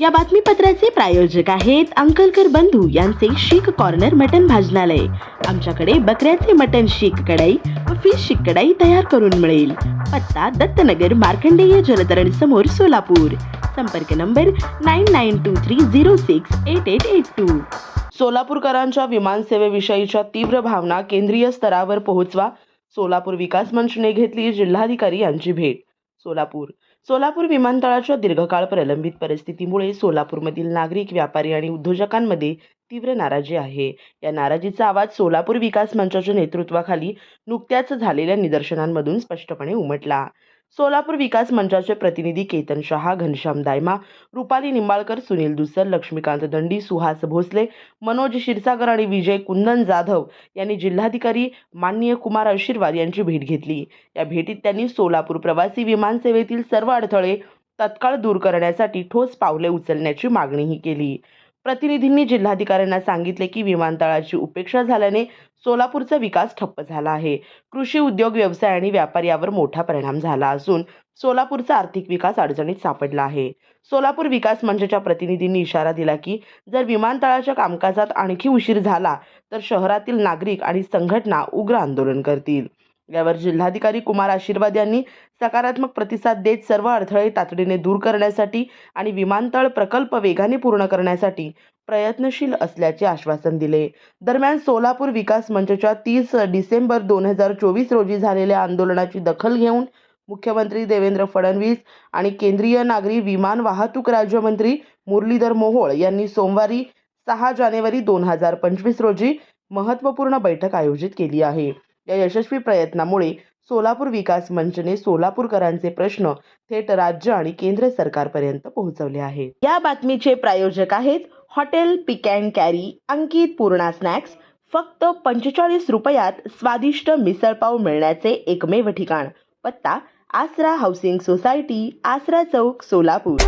या बातमीपत्राचे प्रायोजक आहेत अंकलकर बंधू यांचे शीख कॉर्नर मटन भाजनालय. आमच्याकडे बकऱ्याचे मटन शीख कढाई व फिश शीख कढाई तयार करून मिळेल. पत्ता दत्तनगर मार्कंडेय जलतरण समोर सोलापूर. संपर्क number nine nine two three zero six eight eight eight two सोलापूरकरांच्या विमानसेवेविषयीच्या तीव्र भावना केंद्रीय स्तरावर पोहोचवा. सोलापूर विकास मंचने घेतली जिल्हाधिकारी यांची भेट. सोलापूर. सोलापूर विमानतळाच्या दीर्घकाळ प्रलंबित परिस्थितीमुळे सोलापूरमधील नागरिक व्यापारी आणि उद्योजकांमध्ये तीव्र नाराजी आहे. या नाराजीचा आवाज सोलापूर विकास मंचाच्या नेतृत्वाखाली नुकत्याच झालेल्या निदर्शनांमधून स्पष्टपणे उमटला. सोलापूर विकास मंचाचे प्रतिनिधी केतन शहा घनश्याम दायमा रुपाली निंबाळकर सुनील दुसर लक्ष्मीकांत दंडी सुहास भोसले मनोज क्षीरसागर आणि विजय कुंदन जाधव यांनी जिल्हाधिकारी माननीय कुमार आशीर्वाद यांची भेट घेतली. या भेटीत त्यांनी सोलापूर प्रवासी विमानसेवेतील सर्व अडथळे तत्काळ दूर करण्यासाठी ठोस पावले उचलण्याची मागणीही केली. प्रतिनिधींनी जिल्हाधिकाऱ्यांना सांगितले की विमानतळाची उपेक्षा झाल्याने सोलापूरचा विकास ठप्प झाला आहे. कृषी उद्योग व्यवसाय आणि व्यापार यावर मोठा परिणाम झाला असून सोलापूरचा आर्थिक विकास अडचणीत सापडला आहे. सोलापूर विकास मंचच्या प्रतिनिधींनी इशारा दिला की जर विमानतळाच्या कामकाजात आणखी उशीर झाला तर शहरातील नागरिक आणि संघटना उग्र आंदोलन करतील. यावर जिल्हाधिकारी कुमार आशीर्वाद यांनी सकारात्मक प्रतिसाद देत सर्व अडथळे तातडीने दूर करण्यासाठी आणि विमानतळ प्रकल्प वेगाने पूर्ण करण्यासाठी प्रयत्नशील असल्याचे आश्वासन दिले. दरम्यान सोलापूर विकास मंचच्या तीस डिसेंबर दोन हजार चोवीस रोजी झालेल्या आंदोलनाची दखल घेऊन मुख्यमंत्री देवेंद्र फडणवीस आणि केंद्रीय नागरी विमान वाहतूक राज्यमंत्री मुरलीधर मोहोळ यांनी सोमवारी सहा जानेवारी दोन हजार पंचवीस रोजी महत्त्वपूर्ण बैठक आयोजित केली आहे. या यशस्वी प्रयत्नामुळे सोलापूर विकास मंचने सोलापूरकरांचे प्रश्न थेट राज्य आणि केंद्र सरकारपर्यंत पोहोचवले आहेत या बातमीचे प्रायोजक आहेत hotel pick and carry Ankit Purna snacks. फक्त पंचेचाळीस रुपयात स्वादिष्ट मिसळपाव मिळण्याचे एकमेव ठिकाण. पत्ता आसरा हाऊसिंग सोसायटी आसरा चौक सोलापूर.